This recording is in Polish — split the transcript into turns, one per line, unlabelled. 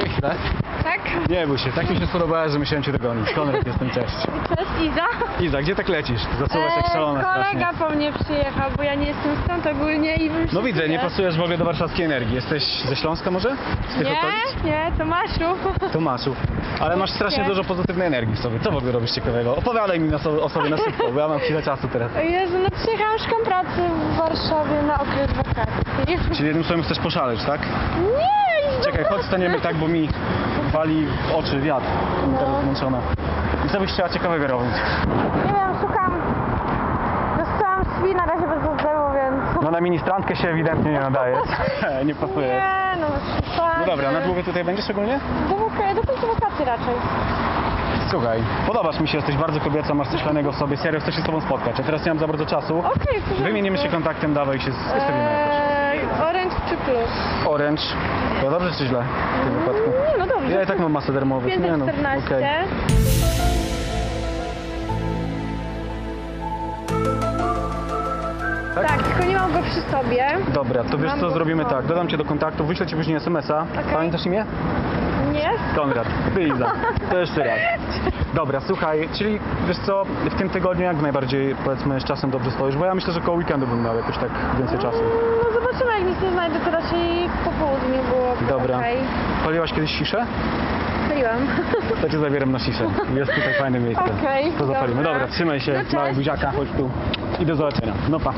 źle?
Tak?
Nie bój się, tak mi się spodobałaś, że musiałem cię dogonić. Konrad jestem, cześć.
Cześć Iza.
Iza, gdzie tak lecisz? Zasuwasz jak
Eee,
szalona
kolega
strasznie.
po mnie przyjechał, bo ja nie jestem stąd ogólnie i bym się
No widzę, nie
czuję.
pasujesz w ogóle do warszawskiej energii. Jesteś ze Śląska może? Z tych okolic?
Nie, nie, Tomaszu.
Tomaszów. Ale masz strasznie
Nie.
dużo pozytywnej energii w sobie. Co w ogóle robisz ciekawego? Opowiadaj mi na so, o sobie na szybko, bo ja mam chwilę czasu teraz.
Jezu, no przyjechałam Warszawie na okres wakacji.
Czyli jednym słowem chcesz poszaleć, tak?
Nie.
Czekaj, chodź staniemy tak, bo mi wali w oczy wiatr.
No.
Teraz zmęczona. I co byś chciała ciekawego robić?
Nie wiem, szukam...
No na ministrantkę się ewidentnie nie nadajesz. nie pasuje.
Nie, no.
No dobra, na długo tutaj będziesz ogólnie?
Do, do końca wakacji raczej.
Słuchaj, podobasz mi się, jesteś bardzo kobieca, masz coś fajnego w sobie, serio, chcę się z tobą spotkać. A teraz nie mam za bardzo czasu.
Okej, porządku.
Wymienimy się kontaktem, dawaj się stawimy jakoś.
Eee, Orange czy plus?
Orange. To dobrze czy źle w tym wypadku?
Nie, no dobrze.
Ja i tak mam masę darmowych. Nie no,
514. mam go przy sobie.
Dobra, to wiesz
Mam
co,
go
zrobimy
w
tak, dodam cię do kontaktu, wyślę ci później SMS-a.
Okej.
Pamiętasz imię?
Nie?
Konrad, ty Iza. To jeszcze raz. Dobra, słuchaj, czyli wiesz co, w tym tygodniu jak najbardziej powiedzmy z czasem dobrze stoisz, bo ja myślę, że koło weekendu bym miał jakoś tak więcej czasu.
No zobaczymy, jak nic nie znajdę, to raczej po południu było.
Dobra.
Okej.
Paliłaś kiedyś siszę?
Paliłam.
To cię zabieram na siszę. Jest tutaj fajne miejsce.
Okej,
To zapalimy.
dobra.
Dobra, trzymaj się,
No cześć.
małe buziaka, chodź tu. I do zobaczenia. No pa.